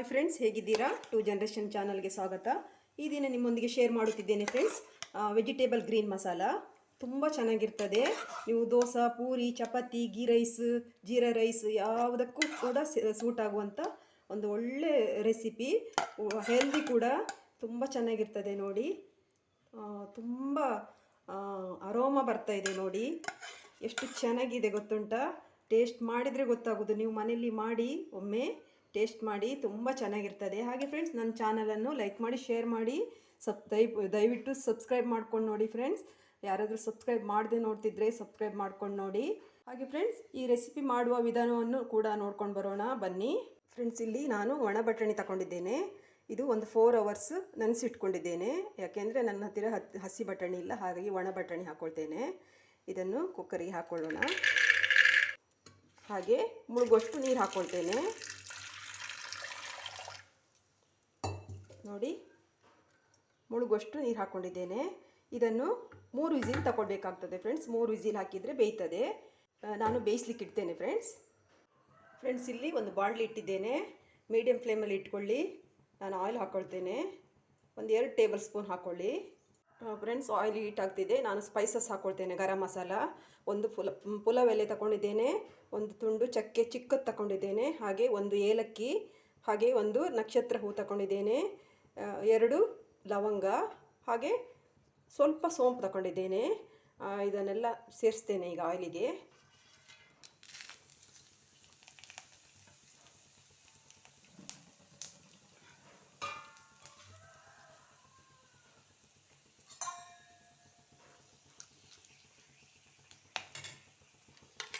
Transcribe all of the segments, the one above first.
Hi friends ಹೇಗಿದ್ದೀರಾ? Two generation ಚಾನಲ್ಗೆ ಸ್ವಾಗತ. ಈ ದಿನ ನಿಮ್ಮೊಂದಿಗೆ ಶೇರ್ ಮಾಡುತ್ತಿದ್ದೇನೆ ಫ್ರೆಂಡ್ಸ್ ವೆಜಿಟೇಬಲ್ ಗ್ರೀನ್ ಮಸಾಲ. ತುಂಬ ಚೆನ್ನಾಗಿರ್ತದೆ. ನೀವು dosa, puri, chapati ghee rice jeera rice ಯಾವುದಕ್ಕೂ ಕೂಡ ಸೂಟ್ ಆಗುವಂಥ ಒಂದು ಒಳ್ಳೆ ರೆಸಿಪಿ ಹೆಲ್ದಿ ಕೂಡ ತುಂಬ ಚೆನ್ನಾಗಿರ್ತದೆ ನೋಡಿ. ತುಂಬ ಅರೋಮ ಬರ್ತಾ ಇದೆ ನೋಡಿ. ಎಷ್ಟು ಚೆನ್ನಾಗಿದೆ ಗೊತ್ತುಂಟ? ಟೇಸ್ಟ್ ಮಾಡಿದರೆ ಗೊತ್ತಾಗೋದು. ನೀವು ಮನೆಯಲ್ಲಿ ಮಾಡಿ ಒಮ್ಮೆ ಟೇಸ್ಟ್ ಮಾಡಿ ತುಂಬ ಚೆನ್ನಾಗಿರ್ತದೆ. ಹಾಗೆ ಫ್ರೆಂಡ್ಸ್ ನನ್ನ ಚಾನಲನ್ನು ಲೈಕ್ ಮಾಡಿ ಶೇರ್ ಮಾಡಿ ಸಬ್ ದಯ ದಯವಿಟ್ಟು ಸಬ್ಸ್ಕ್ರೈಬ್ ಮಾಡ್ಕೊಂಡು ನೋಡಿ ಫ್ರೆಂಡ್ಸ್ ಯಾರಾದರೂ ಸಬ್ಸ್ಕ್ರೈಬ್ ಮಾಡದೆ ನೋಡ್ತಿದ್ರೆ ಸಬ್ಸ್ಕ್ರೈಬ್ ಮಾಡ್ಕೊಂಡು ನೋಡಿ. ಹಾಗೆ ಫ್ರೆಂಡ್ಸ್ ಈ ರೆಸಿಪಿ ಮಾಡುವ ವಿಧಾನವನ್ನು ಕೂಡ ನೋಡ್ಕೊಂಡು ಬರೋಣ. ಬನ್ನಿ. ಫ್ರೆಂಡ್ಸ್ ಇಲ್ಲಿ ನಾನು ಒಣ ಬಟಾಣಿ ತಗೊಂಡಿದ್ದೇನೆ. ಇದು ಒಂದು ಫೋರ್ ಅವರ್ಸ್ ನೆನೆಸಿಟ್ಕೊಂಡಿದ್ದೇನೆ. ಯಾಕೆಂದರೆ ನನ್ನ ಹತ್ತಿರ ಹತ್ ಹಸಿ ಬಟಾಣಿ ಇಲ್ಲ, ಹಾಗಾಗಿ ಒಣ ಬಟಾಣಿ ಹಾಕ್ಕೊಳ್ತೇನೆ ಇದನ್ನು ಕುಕ್ಕರಿಗೆ ಹಾಕ್ಕೊಳ್ಳೋಣ ಹಾಗೆ ಮುಳುಗುವಷ್ಟು ನೀರು ಹಾಕ್ಕೊಳ್ತೇನೆ ನೋಡಿ. ಮುಳುಗುವಷ್ಟು ನೀರು ಹಾಕ್ಕೊಂಡಿದ್ದೇನೆ ಇದನ್ನು ಮೂರು ವಿಸಿಲ್ ತಗೊಳ್ಬೇಕಾಗ್ತದೆ ಫ್ರೆಂಡ್ಸ್. ಮೂರು ವಿಸಿಲ್ ಹಾಕಿದರೆ ಬೇಯ್ತದೆ. ನಾನು ಬೇಯಿಸ್ಲಿಕ್ಕೆ ಇಡ್ತೇನೆ ಫ್ರೆಂಡ್ಸ್. ಫ್ರೆಂಡ್ಸ್, ಇಲ್ಲಿ ಒಂದು ಬಾಣಲಿ ಇಟ್ಟಿದ್ದೇನೆ. ಮೀಡಿಯಮ್ ಫ್ಲೇಮಲ್ಲಿ ಇಟ್ಕೊಳ್ಳಿ. ನಾನು ಆಯಿಲ್ ಹಾಕ್ಕೊಳ್ತೇನೆ ಒಂದು ಎರಡು ಟೇಬಲ್ ಸ್ಪೂನ್ ಹಾಕ್ಕೊಳ್ಳಿ ಫ್ರೆಂಡ್ಸ್, ಆಯಿಲ್ ಹೀಟ್ ಆಗ್ತಿದೆ. ನಾನು ಸ್ಪೈಸಸ್ ಹಾಕ್ಕೊಳ್ತೇನೆ ಗರಂ ಮಸಾಲ. ಒಂದು ಪುಲ ಪುಲಾವ್ ಎಲೆ ತಗೊಂಡಿದ್ದೇನೆ ಒಂದು ತುಂಡು ಚಕ್ಕೆ ಚಿಕ್ಕದು ತಗೊಂಡಿದ್ದೇನೆ ಹಾಗೆ ಒಂದು ಏಲಕ್ಕಿ. ಹಾಗೆ ಒಂದು ನಕ್ಷತ್ರ ಹೂ ತಗೊಂಡಿದ್ದೇನೆ ಎರಡು ಲವಂಗ, ಹಾಗೆ ಸ್ವಲ್ಪ ಸೋಂಪು ತಗೊಂಡಿದ್ದೇನೆ ಇದನ್ನೆಲ್ಲ ಸೇರಿಸ್ತೇನೆ ಈಗ ಆಯಿಲಿಗೆ.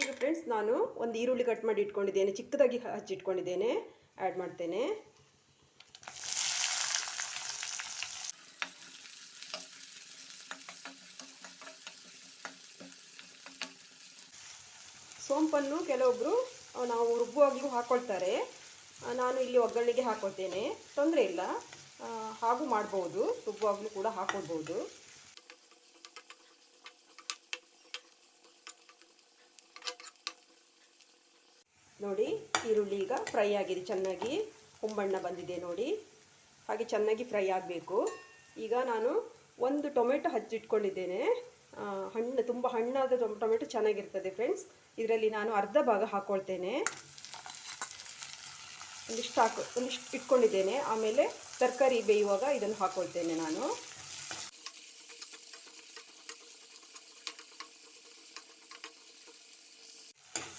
ಈಗ ಫ್ರೆಂಡ್ಸ್ ನಾನು ಒಂದು ಈರುಳ್ಳಿ ಕಟ್ ಮಾಡಿ ಇಟ್ಕೊಂಡಿದ್ದೇನೆ. ಚಿಕ್ಕದಾಗಿ ಹಚ್ಚಿಟ್ಕೊಂಡಿದ್ದೇನೆ. ಆ್ಯಡ್ ಮಾಡ್ತೇನೆ. ಸೋಂಪನ್ನು ಕೆಲವೊಬ್ಬರು ನಾವು ರುಬ್ಬುವಾಗಲೂ ಹಾಕ್ಕೊಳ್ತಾರೆ ನಾನು ಇಲ್ಲಿ ಒಗ್ಗರಣೆಗೆ ಹಾಕ್ಕೊಳ್ತೇನೆ ತೊಂದರೆ ಇಲ್ಲ. ಹಾಗೂ ಮಾಡ್ಬೋದು. ರುಬ್ಬುವಾಗಲೂ ಕೂಡ ಹಾಕ್ಕೊಳ್ಬೋದು ನೋಡಿ, ಈರುಳ್ಳಿ ಈಗ ಫ್ರೈ ಆಗಿದೆ ಚೆನ್ನಾಗಿ. ಹೊಂಬಣ್ಣ ಬಂದಿದೆ ನೋಡಿ. ಹಾಗೆ ಚೆನ್ನಾಗಿ ಫ್ರೈ ಆಗಬೇಕು. ಈಗ ನಾನು ಒಂದು ಟೊಮೆಟೊ ಹಚ್ಚಿಟ್ಕೊಂಡಿದ್ದೇನೆ. ಹಣ್ಣು, ತುಂಬ ಹಣ್ಣಾದ ಟೊಮ್- ಟೊಮೆಟೊ ಚೆನ್ನಾಗಿರ್ತದೆ, ಫ್ರೆಂಡ್ಸ್. ಇದರಲ್ಲಿ ನಾನು ಅರ್ಧ ಭಾಗ ಹಾಕ್ಕೊಳ್ತೇನೆ ಒಂದಿಷ್ಟು ಹಾಕು, ಒಂದಿಷ್ಟು ಇಟ್ಕೊಂಡಿದ್ದೇನೆ. ಆಮೇಲೆ ತರಕಾರಿ ಬೇಯುವಾಗ ಇದನ್ನು ಹಾಕ್ಕೊಳ್ತೇನೆ ನಾನು.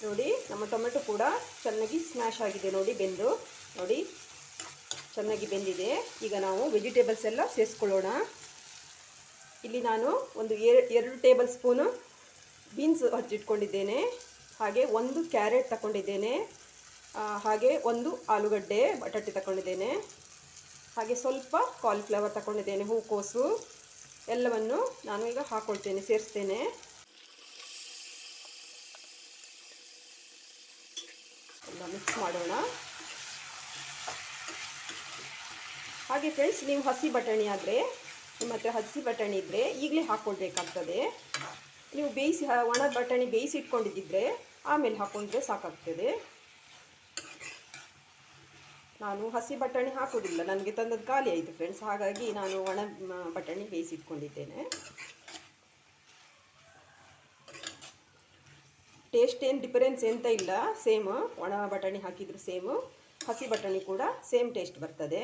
ನೋಡಿ, ನಮ್ಮ ಟೊಮೆಟೊ ಕೂಡ ಚೆನ್ನಾಗಿ ಸ್ಮ್ಯಾಶ್ ಆಗಿದೆ ನೋಡಿ ಬೆಂದು. ನೋಡಿ, ಚೆನ್ನಾಗಿ ಬೆಂದಿದೆ. ಈಗ ನಾವು ವೆಜಿಟೇಬಲ್ಸ್ ಎಲ್ಲ ಸೇರಿಸ್ಕೊಳ್ಳೋಣ. ಇಲ್ಲಿ ನಾನು ಒಂದು ಎರಡು ಎರಡು ಟೇಬಲ್ ಸ್ಪೂನು ಬೀನ್ಸ್ ಹಚ್ಚಿಟ್ಕೊಂಡಿದ್ದೇನೆ. ಹಾಗೆ ಒಂದು ಕ್ಯಾರೆಟ್ ತಗೊಂಡಿದ್ದೇನೆ ಹಾಗೆ ಒಂದು ಆಲೂಗಡ್ಡೆ, ಬಟಾಟೆ ತಗೊಂಡಿದ್ದೇನೆ ಹಾಗೆ ಸ್ವಲ್ಪ ಕಾಲಿಫ್ಲವರ್ ತಗೊಂಡಿದ್ದೇನೆ ಹೂಕೋಸು. ಎಲ್ಲವನ್ನು ನಾನು ಈಗ ಹಾಕ್ಕೊಳ್ತೇನೆ ಸೇರಿಸ್ತೇನೆ. ಎಲ್ಲ ಮಿಕ್ಸ್ ಮಾಡೋಣ. ಹಾಗೆ ಫ್ರೆಂಡ್ಸ್ ನೀವು ಹಸಿ ಬಟಾಣಿ ಆದರೆ, ನಿಮ್ಮ ಹತ್ರ ಹಸಿ ಬಟಾಣಿ ಇದ್ದರೆ ಈಗಲೇ ಹಾಕ್ಕೊಳ್ಬೇಕಾಗ್ತದೆ ನೀವು ಬೇಯಿಸಿ ಒಣ ಬಟಾಣಿ ಬೇಯಿಸಿ ಇಟ್ಕೊಂಡಿದ್ದಿದ್ರೆ ಆಮೇಲೆ ಹಾಕೊಂಡ್ರೆ ಸಾಕಾಗ್ತದೆ. ನಾನು ಹಸಿ ಬಟಾಣಿ ಹಾಕೋದಿಲ್ಲ ನನಗೆ ತಂದದ್ದು ಖಾಲಿ ಆಯಿತು ಫ್ರೆಂಡ್ಸ್ ಹಾಗಾಗಿ ನಾನು ಒಣ ಬಟಾಣಿ ಬೇಯಿಸಿ ಇಟ್ಕೊಂಡಿದ್ದೇನೆ. ಟೇಸ್ಟ್ ಏನು ಡಿಫರೆನ್ಸ್ ಎಂತ ಇಲ್ಲ ಸೇಮ್ ಒಣ ಬಟಾಣಿ ಹಾಕಿದ್ರು ಸೇಮ್ ಹಸಿ ಬಟಾಣಿ ಕೂಡ ಸೇಮ್ ಟೇಸ್ಟ್ ಬರ್ತದೆ.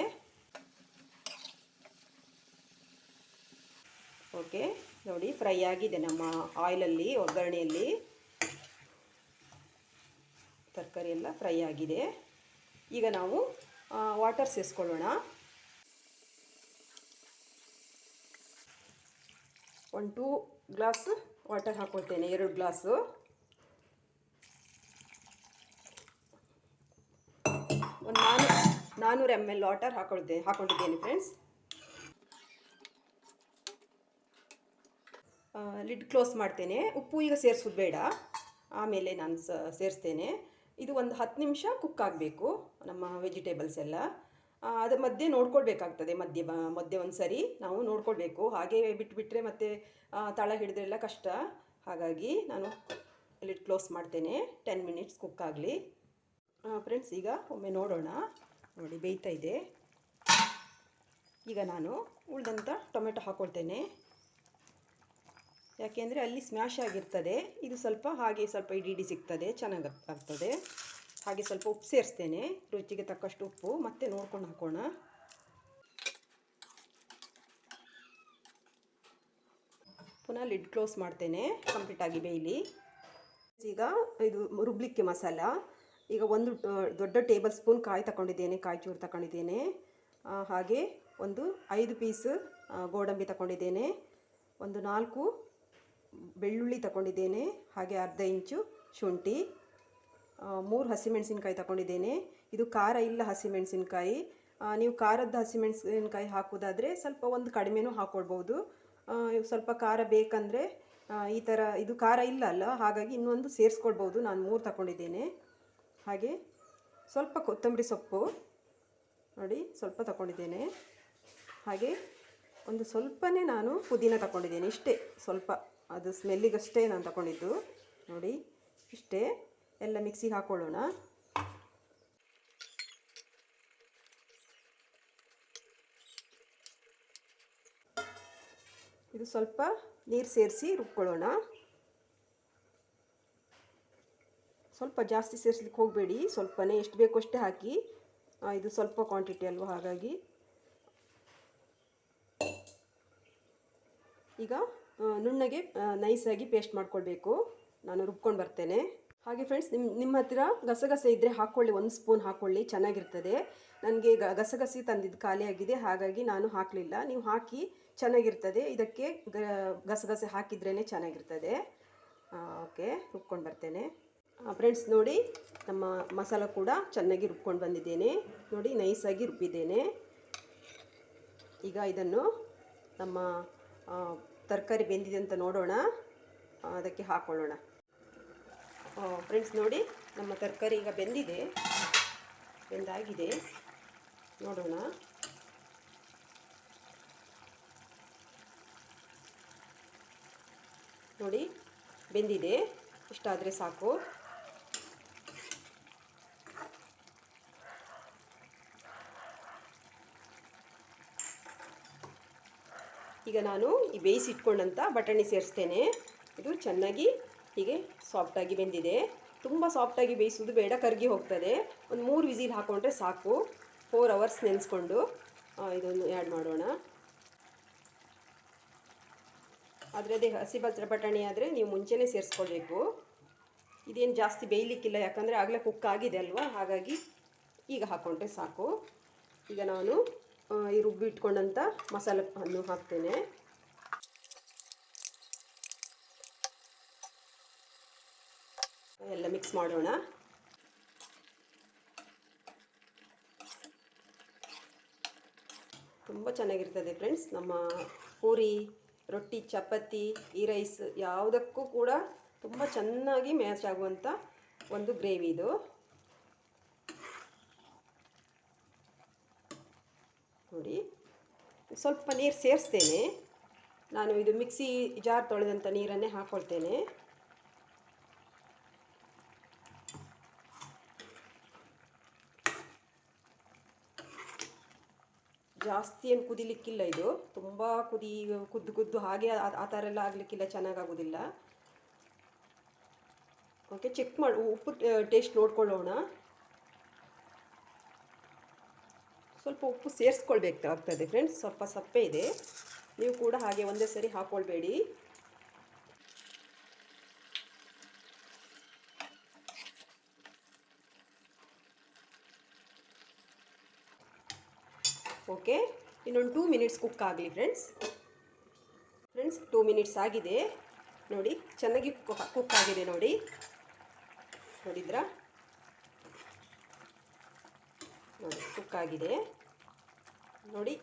ಓಕೆ ನೋಡಿ ಫ್ರೈ ಆಗಿದೆ ನಮ್ಮ ಆಯಿಲಲ್ಲಿ ಒಗ್ಗರಣೆಯಲ್ಲಿ. ತರಕಾರಿ ಎಲ್ಲ ಫ್ರೈ ಆಗಿದೆ. ಈಗ ನಾವು ವಾಟರ್ ಸೇರಿಸ್ಕೊಳ್ಳೋಣ ಒಂದು ಟೂ ಗ್ಲಾಸ್ ವಾಟರ್ ಹಾಕ್ಕೊಳ್ತೇನೆ ಎರಡು ಗ್ಲಾಸು ಒಂದು ನಾನು ನಾನ್ನೂರು ಎಂ ಎಲ್ ವಾಟರ್ ಹಾಕೊಳ್ತೇನೆ ಹಾಕ್ಕೊಂಡಿದ್ದೇನೆ ಫ್ರೆಂಡ್ಸ್ ಲಿಡ್ ಕ್ಲೋಸ್ ಮಾಡ್ತೇನೆ. ಉಪ್ಪು ಈಗ ಸೇರಿಸೋದು ಬೇಡ. ಆಮೇಲೆ ನಾನು ಸೇರಿಸ್ತೇನೆ. ಇದು ಒಂದು ಹತ್ತು ನಿಮಿಷ ಕುಕ್ ಆಗಬೇಕು, ನಮ್ಮ ವೆಜಿಟೇಬಲ್ಸ್ ಎಲ್ಲ. ಅದರ ಮಧ್ಯೆ ನೋಡ್ಕೊಳ್ಬೇಕಾಗ್ತದೆ ಮಧ್ಯೆ ಮಧ್ಯೆ ಒಂದು ಸರಿ ನಾವು ನೋಡ್ಕೊಳ್ಬೇಕು. ಹಾಗೆ ಬಿಟ್ಬಿಟ್ರೆ ಮತ್ತೆ ತಳ ಹಿಡಿದ್ರೆಲ್ಲ ಕಷ್ಟ. ಹಾಗಾಗಿ ನಾನು ಲಿಡ್ ಕ್ಲೋಸ್ ಮಾಡ್ತೇನೆ. ಟೆನ್ ಮಿನಿಟ್ಸ್ ಕುಕ್ ಆಗಲಿ. ಫ್ರೆಂಡ್ಸ್ ಈಗ ಒಮ್ಮೆ ನೋಡೋಣ. ನೋಡಿ, ಬೇಯ್ತಾ ಇದೆ. ಈಗ ನಾನು ಉಳಿದಂಥ ಟೊಮೆಟೊ ಹಾಕ್ಕೊಳ್ತೇನೆ ಯಾಕೆಂದರೆ ಅಲ್ಲಿ ಸ್ಮ್ಯಾಶ್ ಆಗಿರ್ತದೆ. ಇದು ಸ್ವಲ್ಪ ಹಾಗೆ ಸ್ವಲ್ಪ ಇಡಿ ಸಿಗ್ತದೆ, ಚೆನ್ನಾಗಿ ಆಗ್ತದೆ. ಹಾಗೆ ಸ್ವಲ್ಪ ಉಪ್ಪು ಸೇರಿಸ್ತೇನೆ, ರುಚಿಗೆ ತಕ್ಕಷ್ಟು ಉಪ್ಪು. ಮತ್ತೆ ನೋಡ್ಕೊಂಡು ಹಾಕೋಣ. ಪುನಃ ಲಿಡ್ ಕ್ಲೋಸ್ ಮಾಡ್ತೇನೆ ಕಂಪ್ಲೀಟಾಗಿ ಬೇಯಲಿ. ಈಗ ಇದು ರುಬ್ಲಿಕ್ಕೆ ಮಸಾಲ. ಈಗ ಒಂದು ದೊಡ್ಡ ಟೇಬಲ್ ಸ್ಪೂನ್ ಕಾಯಿ ತಗೊಂಡಿದ್ದೇನೆ ಕಾಯಿ ಚೂರು ತಗೊಂಡಿದ್ದೇನೆ ಹಾಗೆ ಒಂದು ಐದು ಪೀಸ್ ಗೋಡಂಬಿ ತಗೊಂಡಿದ್ದೇನೆ ಒಂದು ನಾಲ್ಕು ಬೆಳ್ಳುಳ್ಳಿ ತಗೊಂಡಿದ್ದೇನೆ, ಹಾಗೆ ಅರ್ಧ ಇಂಚು ಶುಂಠಿ ಮೂರು ಹಸಿಮೆಣಸಿನ್ಕಾಯಿ ತಗೊಂಡಿದ್ದೇನೆ. ಇದು ಖಾರ ಇಲ್ಲ ಹಸಿಮೆಣಸಿನ್ಕಾಯಿ. ನೀವು ಖಾರದ ಹಸಿಮೆಣಸಿನ್ಕಾಯಿ ಹಾಕೋದಾದರೆ ಸ್ವಲ್ಪ ಒಂದು ಕಡಿಮೆನೂ ಹಾಕ್ಕೊಳ್ಬೋದು ಸ್ವಲ್ಪ ಖಾರ ಬೇಕಂದರೆ ಈ ಥರ ಇದು ಖಾರ ಇಲ್ಲ ಅಲ್ಲ, ಹಾಗಾಗಿ ಇನ್ನೊಂದು ಸೇರಿಸ್ಕೊಳ್ಬೋದು. ನಾನು ಮೂರು ತಗೊಂಡಿದ್ದೇನೆ. ಹಾಗೆ ಸ್ವಲ್ಪ ಕೊತ್ತಂಬರಿ ಸೊಪ್ಪು ನೋಡಿ, ಸ್ವಲ್ಪ ತಗೊಂಡಿದ್ದೇನೆ. ಹಾಗೆ ಒಂದು ಸ್ವಲ್ಪನೇ ನಾನು ಪುದೀನ ತಗೊಂಡಿದ್ದೇನೆ, ಇಷ್ಟೇ ಸ್ವಲ್ಪ. ಅದು ಸ್ಮೆಲ್ಲಿಗಷ್ಟೇ ನಾನು ತಗೊಂಡಿದ್ದು. ನೋಡಿ, ಇಷ್ಟೇ. ಎಲ್ಲ ಮಿಕ್ಸಿಗೆ ಹಾಕ್ಕೊಳ್ಳೋಣ ಇದು ಸ್ವಲ್ಪ ನೀರು ಸೇರಿಸಿ ರುಬ್ಕೊಳ್ಳೋಣ. ಸ್ವಲ್ಪ ಜಾಸ್ತಿ ಸೇರಿಸ್ಲಿಕ್ಕೆ ಹೋಗಬೇಡಿ. ಸ್ವಲ್ಪನೇ ಎಷ್ಟು ಬೇಕೋ ಅಷ್ಟೇ ಹಾಕಿ. ಇದು ಸ್ವಲ್ಪ ಕ್ವಾಂಟಿಟಿ ಅಲ್ವ, ಹಾಗಾಗಿ. ಈಗ ನುಣ್ಣಗೆ ನೈಸಾಗಿ ಪೇಸ್ಟ್ ಮಾಡ್ಕೊಳ್ಬೇಕು. ನಾನು ರುಬ್ಕೊಂಡು ಬರ್ತೇನೆ. ಹಾಗೆ ಫ್ರೆಂಡ್ಸ್ ನಿಮ್ಮ ನಿಮ್ಮ ಹತ್ತಿರ ಗಸಗಸೆ ಇದ್ದರೆ ಹಾಕ್ಕೊಳ್ಳಿ ಒಂದು ಸ್ಪೂನ್ ಹಾಕ್ಕೊಳ್ಳಿ ಚೆನ್ನಾಗಿರ್ತದೆ. ನನಗೆ ಗ, ಗಸಗಸೆ ತಂದಿದ್ದು ಖಾಲಿಯಾಗಿದೆ ಹಾಗಾಗಿ ನಾನು ಹಾಕಲಿಲ್ಲ. ನೀವು ಹಾಕಿ ಚೆನ್ನಾಗಿರ್ತದೆ. ಇದಕ್ಕೆ ಗ, ಗಸಗಸೆ ಹಾಕಿದ್ರೇ ಚೆನ್ನಾಗಿರ್ತದೆ. ಓಕೆ, ರುಬ್ಕೊಂಡು ಬರ್ತೇನೆ. ಫ್ರೆಂಡ್ಸ್ ನೋಡಿ, ನಮ್ಮ ಮಸಾಲ ಕೂಡ ಚೆನ್ನಾಗಿ ರುಬ್ಕೊಂಡು ಬಂದಿದ್ದೇನೆ. ನೋಡಿ, ನೈಸಾಗಿ ರುಬ್ಬಿದ್ದೇನೆ. ಈಗ ಇದನ್ನು ನಮ್ಮ ತರಕಾರಿ ಬೆಂದಿದೆ ಅಂತ ನೋಡೋಣ. ಅದಕ್ಕೆ ಹಾಕ್ಕೊಳ್ಳೋಣ ಫ್ರೆಂಡ್ಸ್ ನೋಡಿ, ನಮ್ಮ ತರಕಾರಿ ಈಗ ಬೆಂದಿದೆ. ಬೆಂದಾಗಿದೆ. ನೋಡೋಣ. ನೋಡಿ, ಬೆಂದಿದೆ. ಇಷ್ಟಾದರೆ ಸಾಕು. ಈಗ ನಾನು ಈ ಬೇಯಿಸಿಟ್ಕೊಂಡಂಥ ಬಟಾಣಿ ಸೇರಿಸ್ತೇನೆ. ಇದು ಚೆನ್ನಾಗಿ ಹೀಗೆ ಸಾಫ್ಟಾಗಿ ಬೆಂದಿದೆ. ತುಂಬ ಸಾಫ್ಟಾಗಿ ಬೇಯಿಸೋದು ಬೇಡ, ಕರ್ಗಿ ಹೋಗ್ತದೆ. ಒಂದು ಮೂರು ವಿಸಿಲ್ ಹಾಕ್ಕೊಂಡ್ರೆ ಸಾಕು. ಫೋರ್ ಅವರ್ಸ್ ನೆನೆಸ್ಕೊಂಡು ಇದೊಂದು ಆ್ಯಡ್ ಮಾಡೋಣ. ಆದರೆ ಅದೇ ಹಸಿ ಬಟಾಣಿ ಆದರೆ ನೀವು ಮುಂಚೆನೇ ಸೇರಿಸ್ಕೊಳ್ಬೇಕು. ಇದೇನು ಜಾಸ್ತಿ ಬೇಯಲಿಕ್ಕಿಲ್ಲ, ಯಾಕಂದರೆ ಆಗಲೇ ಕುಕ್ ಆಗಿದೆ ಅಲ್ವಾ? ಹಾಗಾಗಿ ಈಗ ಹಾಕ್ಕೊಂಡ್ರೆ ಸಾಕು. ಈಗ ನಾನು ಈ ರುಬ್ಬಿ ಇಟ್ಕೊಂಡಂಥ ಮಸಾಲೆ ಅನ್ನು ಹಾಕ್ತೇನೆ. ಎಲ್ಲ ಮಿಕ್ಸ್ ಮಾಡೋಣ. ತುಂಬ ಚೆನ್ನಾಗಿರ್ತದೆ ಫ್ರೆಂಡ್ಸ್ ನಮ್ಮ ಪೂರಿ, ರೊಟ್ಟಿ, ಚಪಾತಿ, ಈ ರೈಸ್ ಯಾವುದಕ್ಕೂ ಕೂಡ ತುಂಬ ಚೆನ್ನಾಗಿ ಮ್ಯಾಚ್ ಆಗುವಂಥ ಒಂದು ಗ್ರೇವಿ ಇದು ನೋಡಿ ಸ್ವಲ್ಪ ನೀರು ಸೇರಿಸ್ತೇನೆ. ನಾನು ಇದು ಮಿಕ್ಸಿ ಜಾರ್ ತೊಳೆದಂಥ ನೀರನ್ನೇ ಹಾಕ್ಕೊಳ್ತೇನೆ ಜಾಸ್ತಿ ಏನು ಕುದಿಲಿಕ್ಕಿಲ್ಲ ಇದು. ತುಂಬ ಕುದಿ, ಕುದ್ದು ಕುದ್ದು ಹಾಗೆ ಆ- ಥರ ಎಲ್ಲ ಆಗಲಿಕ್ಕಿಲ್ಲ, ಚೆನ್ನಾಗಾಗೋದಿಲ್ಲ. ಓಕೆ ಚೆಕ್ ಮಾಡಿ, ಉಪ್ಪು ಟೇಸ್ಟ್ ನೋಡ್ಕೊಳ್ಳೋಣ. ಸ್ವಲ್ಪ ಉಪ್ಪು ಸೇರಿಸ್ಕೊಳ್ಬೇಕಾಗ್ತದೆ ಫ್ರೆಂಡ್ಸ್ ಸ್ವಲ್ಪ ಸಪ್ಪೆ ಇದೆ. ನೀವು ಕೂಡ ಹಾಗೆ ಒಂದೇ ಸರಿ ಹಾಕ್ಕೊಳ್ಬೇಡಿ ಓಕೆ ಇನ್ನೊಂದು ಟೂ ಮಿನಿಟ್ಸ್ ಕುಕ್ ಆಗಲಿ ಫ್ರೆಂಡ್ಸ್ ಫ್ರೆಂಡ್ಸ್ ಟೂ ಮಿನಿಟ್ಸ್ ಆಗಿದೆ. ನೋಡಿ, ಚೆನ್ನಾಗಿ ಕುಕ್ ಆಗಿದೆ ನೋಡಿ. ನೋಡಿದ್ರಾ? ಆಗಿದೆ ನೋಡಿ,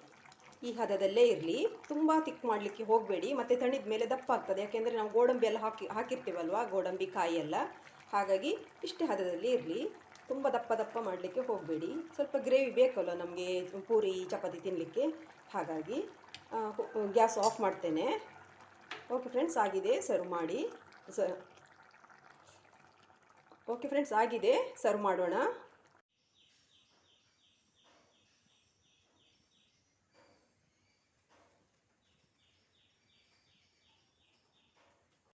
ಈ ಹದದಲ್ಲೇ ಇರಲಿ. ತುಂಬ ತಿಕ್ ಮಾಡಲಿಕ್ಕೆ ಹೋಗಬೇಡಿ. ಮತ್ತು ತಣಿದ ಮೇಲೆ ದಪ್ಪ ಆಗ್ತದೆ. ಯಾಕೆಂದರೆ ನಾವು ಗೋಡಂಬಿ ಎಲ್ಲ ಹಾಕಿ, ಹಾಕಿರ್ತೀವಲ್ವ? ಗೋಡಂಬಿ ಕಾಯಿ ಎಲ್ಲ. ಹಾಗಾಗಿ ಇಷ್ಟೇ ಹದದಲ್ಲಿ ಇರಲಿ. ತುಂಬ ದಪ್ಪ ದಪ್ಪ ಮಾಡಲಿಕ್ಕೆ ಹೋಗಬೇಡಿ. ಸ್ವಲ್ಪ ಗ್ರೇವಿ ಬೇಕಲ್ಲ ನಮಗೆ ಪೂರಿ, ಚಪಾತಿ ತಿನ್ನಲಿಕ್ಕೆ ಹಾಗಾಗಿ ಗ್ಯಾಸ್ ಆಫ್ ಮಾಡ್ತೇನೆ. ಓಕೆ ಫ್ರೆಂಡ್ಸ್, ಆಗಿದೆ. ಸರ್ವ್ ಮಾಡಿ. ಸರ್ ಓಕೆ ಫ್ರೆಂಡ್ಸ್, ಆಗಿದೆ. ಸರ್ವ್ ಮಾಡೋಣ.